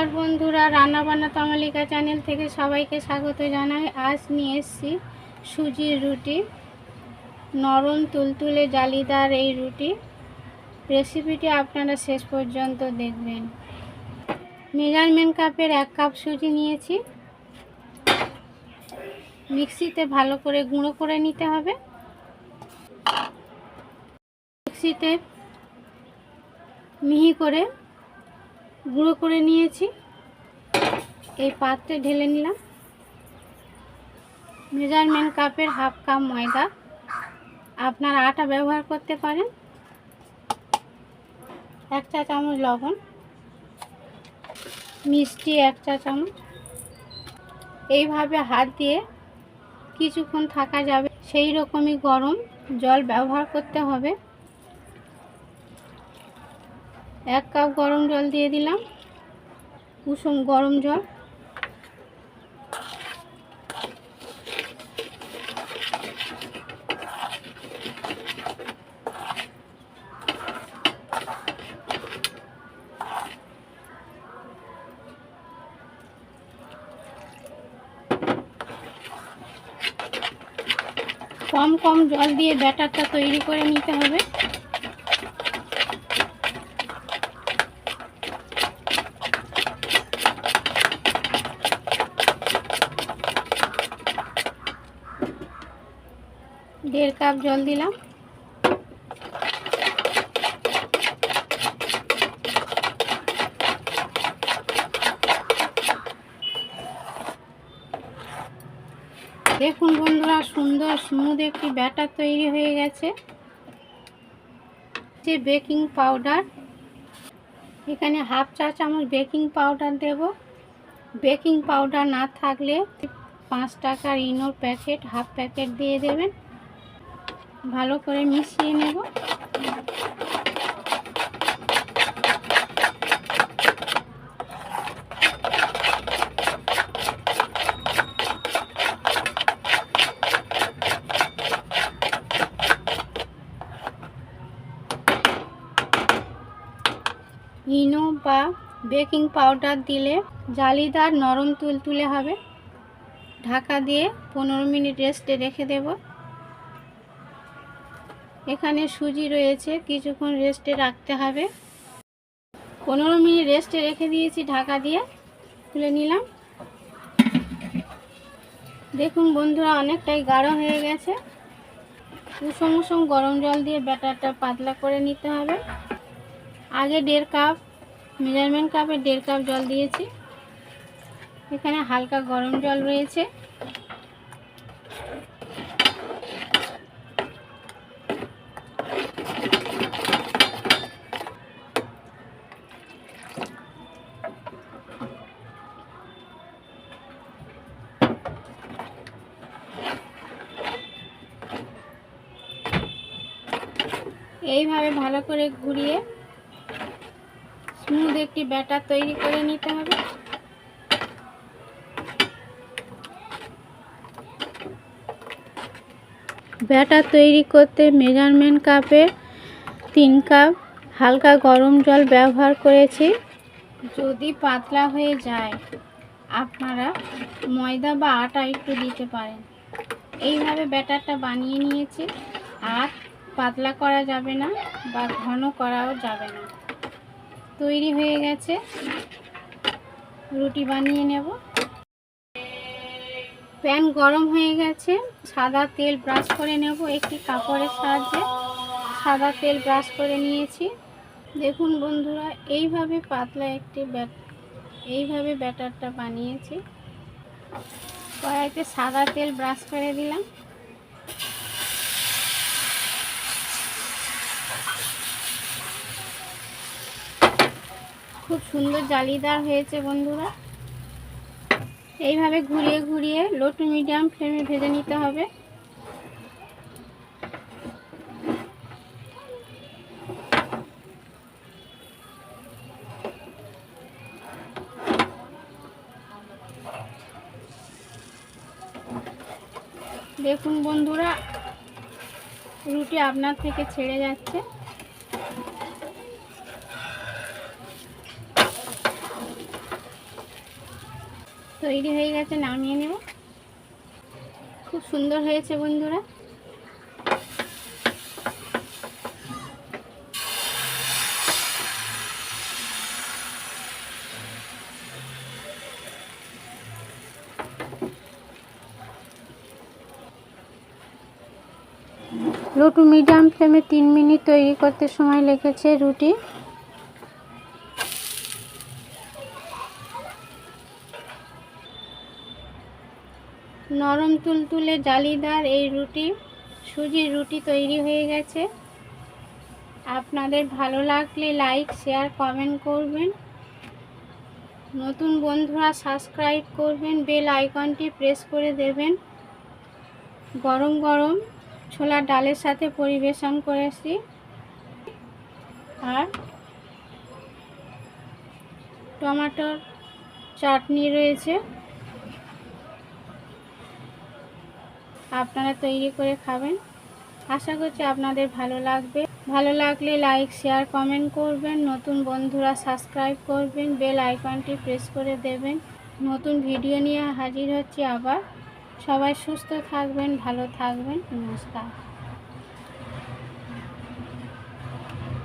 নমস্কার বন্ধুরা, রান্নাবান্না তামালিকা চ্যানেল থেকে সবাইকে স্বাগত জানাই। আজ নিয়ে এসেছি সুজির রুটি, নরম তুলতুলে জালিদার এই রুটি। রেসিপিটি আপনারা শেষ পর্যন্ত দেখবেন। মেজারমেন্ট কাপের এক কাপ সুজি নিয়েছি। মিক্সিতে ভালো করে গুঁড়ো করে নিতে হবে। মিক্সিতে মিহি করে গুঁড়ো করে নিয়েছি। এই পাত্রে ঢেলে নিলাম। মেজারমেন্ট কাপের হাফ কাপ ময়দা। আপনার আটা ব্যবহার করতে পারেন। এক চা চামচ লবণ। মিষ্টি এক চা চামচ। এইভাবে হাত দিয়ে কিছুক্ষণ থাকা যাবে। সেই রকমই গরম জল ব্যবহার করতে হবে। এক কাপ গরম জল দিয়ে দিলাম। কুসুম গরম জল। কম কম জল দিয়ে ব্যাটারটা তৈরি করে নিতে হবে। দেড় কাপ জল দিলাম। দেখুন বন্ধুরা, সুন্দর স্মুথ একটি ব্যাটার তৈরি হয়ে গেছে। যে বেকিং পাউডার এখানে হাফ চা চামচ বেকিং পাউডার দেব। বেকিং পাউডার না থাকলে পাঁচ টাকার ইনোর প্যাকেট হাফ প্যাকেট দিয়ে দেবেন। ভালো করে মিশিয়ে নেব। ইনো বা বেকিং পাউডার দিলে জালিদার নরম তুলতুলে হবে। ঢাকা দিয়ে পনেরো মিনিট রেস্টে রেখে দেব। এখানে সুজি রয়েছে, কিছুক্ষণ রেস্টে রাখতে হবে। পনেরো মিনিট রেস্টে রেখে দিয়েছি ঢাকা দিয়ে, তুলে নিলাম। দেখুন বন্ধুরা, অনেকটাই গাঢ় হয়ে গেছে। উষম উষম গরম জল দিয়ে ব্যাটারটা পাতলা করে নিতে হবে। আগে দেড় কাপ মেজারমেন্ট কাপে দেড় কাপ জল দিয়েছি। এখানে হালকা গরম জল রয়েছে। এইভাবে ভালো করে ঘুরিয়ে স্মুথ একটি ব্যাটার তৈরি করে নিতে হবে। ব্যাটার তৈরি করতে মেজারমেন্ট কাপে তিন কাপ হালকা গরম জল ব্যবহার করেছি। যদি পাতলা হয়ে যায়, আপনারা ময়দা বা আটা একটু দিতে পারেন। এইভাবে ব্যাটারটা বানিয়ে নিয়েছি। আর পাতলা করা যাবে না বা ঘন করাও যাবে না। তৈরি হয়ে গেছে। রুটি বানিয়ে নেব। প্যান গরম হয়ে গেছে। সাদা তেল ব্রাশ করে নেব একটি কাপড়ের সাহায্যে। সাদা তেল ব্রাশ করে নিয়েছি। দেখুন বন্ধুরা, এইভাবে পাতলা একটি ব্যাট এইভাবে ব্যাটারটা বানিয়েছি। কড়াইতে সাদা তেল ব্রাশ করে দিলাম। খুব সুন্দর জালিদার হয়েছে বন্ধুরা। এইভাবে ঘুরিয়ে ঘুরিয়ে লো টু মিডিয়াম ফ্লেমে ভেজে নিতে হবে। দেখুন বন্ধুরা, রুটি আপনার থেকে ছেড়ে যাচ্ছে। তৈরি হয়ে গেছে, নামিয়ে নেব। খুব সুন্দর হয়েছে বন্ধুরা। লো টু মিডিয়াম ফ্লেমে তিন মিনিট তৈরি করতে সময় লেগেছে রুটি। নরম তুলতুলে জালিদার এই রুটি, সুজির রুটি তৈরি হয়ে গেছে। আপনাদের ভালো লাগলে লাইক শেয়ার কমেন্ট করবেন। নতুন বন্ধুরা সাবস্ক্রাইব করবেন বেল আইকনটি প্রেস করে দেবেন। গরম গরম ছোলার ডালের সাথে পরিবেশন করেছি। আর টমেটোর চাটনি রয়েছে। আপনারা তৈরি করে খাবেন। আশা করছি আপনাদের ভালো লাগবে। ভালো লাগলে লাইক শেয়ার কমেন্ট করবেন। নতুন বন্ধুরা সাবস্ক্রাইব করবেন। বেল আইকনটি প্রেস করে দেবেন। নতুন ভিডিও নিয়ে হাজির হচ্ছি আবার। সবাই সুস্থ থাকবেন, ভালো থাকবেন। নমস্কার।